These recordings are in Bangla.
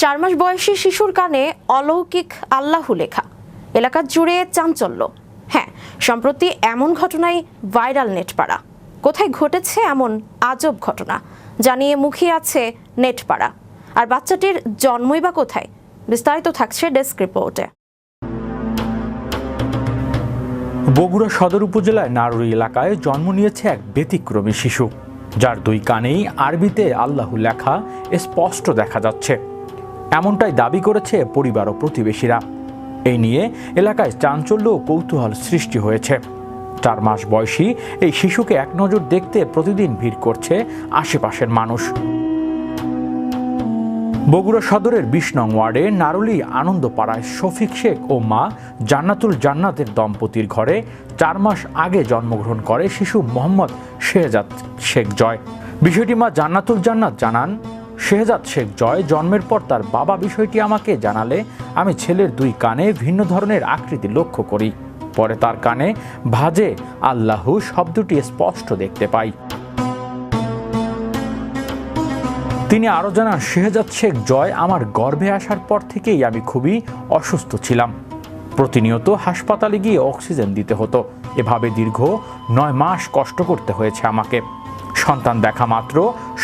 চার মাস বয়সী শিশুর কানে অলৌকিক আল্লাহু লেখা। এলাকা জুড়ে চাঞ্চল্য। হ্যাঁ সম্প্রতি এমন ঘটনায় ভাইরাল নেটপাড়া। কোথায় ঘটেছে এমন আজব ঘটনা, জানিয়ে মুখিয়ে আছে নেটপাড়া। আর বাচ্চাটির জন্মই বা কোথায়, বিস্তারিত থাকছে ডেস্ক রিপোর্টে। বগুড়া সদর উপজেলায় নারুরি এলাকায় জন্ম নিয়েছে এক ব্যতিক্রমী শিশু, যার দুই কানেই আরবিতে আল্লাহু লেখা স্পষ্ট দেখা যাচ্ছে। এমনটাই দাবি করেছে পরিবার ও প্রতিবেশীরা। এই নিয়ে এলাকায় চাঞ্চল্য ও কৌতূহল সৃষ্টি হয়েছে। চার মাস বয়সী এই শিশুকে এক নজর দেখতে প্রতিদিন ভিড় করছে আশেপাশের মানুষ। বগুড়া সদরের বিশ নং ওয়ার্ডে নারুলি আনন্দপাড়ায় শফিক শেখ ও মা জান্নাতুল জান্নাতের দম্পতির ঘরে চার মাস আগে জন্মগ্রহণ করে শিশু মোহাম্মদ শেহজাদ শেখ জয়। বিষয়টি মা জান্নাতুল জান্নাত জানান শেহজাদ শেখ জয় জন্মের পর তার বাবা বিষয়টি আমাকে জানালে আমি ছেলের দুই কানে ভিন্ন ধরনের আকৃতি লক্ষ্য করি। পরে তার কানে ভাজে আল্লাহু শব্দটি স্পষ্ট দেখতে পাই। তিনি আরও জানান, শেহজাদ শেখ জয় আমার গর্ভে আসার পর থেকেই আমি খুবই অসুস্থ ছিলাম। প্রতিনিয়ত হাসপাতালে গিয়ে অক্সিজেন দিতে হতো। এভাবে দীর্ঘ নয় মাস কষ্ট করতে হয়েছে আমাকে। সন্তান দেখা মাত্র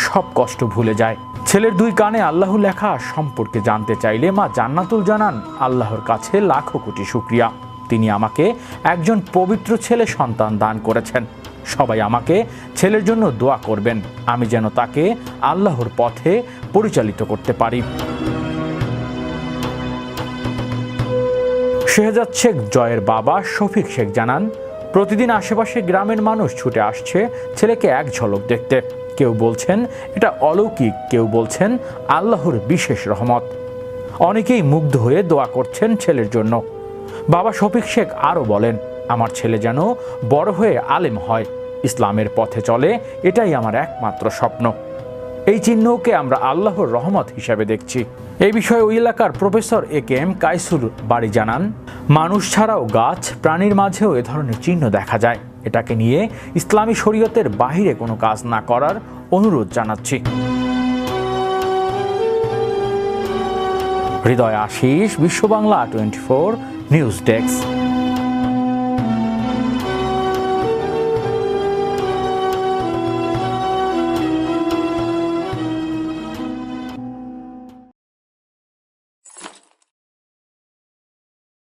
সব কষ্ট ভুলে যায়। ছেলের দুই কানে আল্লাহ লেখা সম্পর্কে জানতে চাইলে মা জান্নাতুল জানান, আল্লাহর কাছে লাখো কোটি শুক্রিয়া। তিনি আমাকে একজন পবিত্র ছেলে সন্তান দান করেছেন। সবাই আমাকে ছেলের জন্য দোয়া করবেন। আমি যেন তাকে আল্লাহর পথে পরিচালিত করতে পারি। শেহজাদ শেখ জয়ের বাবা শফিক শেখ জানান, প্রতিদিন আশেপাশে গ্রামের মানুষ ছুটে আসছে, ছেলেকে এক ঝলক দেখতে। কেউ বলছেন, এটা অলৌকিক, কেউ বলছেন, আল্লাহর বিশেষ রহমত। অনেকেই মুগ্ধ হয়ে দোয়া করছেন ছেলের জন্য। বাবা শফিক শেখ আরও বলেন, আমার ছেলে যেন বড় হয়ে আলেম হয়, ইসলামের পথে চলে, এটাই আমার একমাত্র স্বপ্ন। এই চিহ্নকে আমরা আল্লাহর রহমত হিসাবে দেখছি। এই বিষয়ে ওই এলাকার প্রফেসর এ কে এম কাইসুর বাড়ি জানান, মানুষ ছাড়াও গাছ, প্রাণীর মাঝেও এ ধরনের চিহ্ন দেখা যায়। এটাকে নিয়ে ইসলামী শরীয়তের বাহিরে কোনো কাজ না করার অনুরোধ জানাচ্ছি। Hriday Ashis Biswa Bangla twenty four, news desk.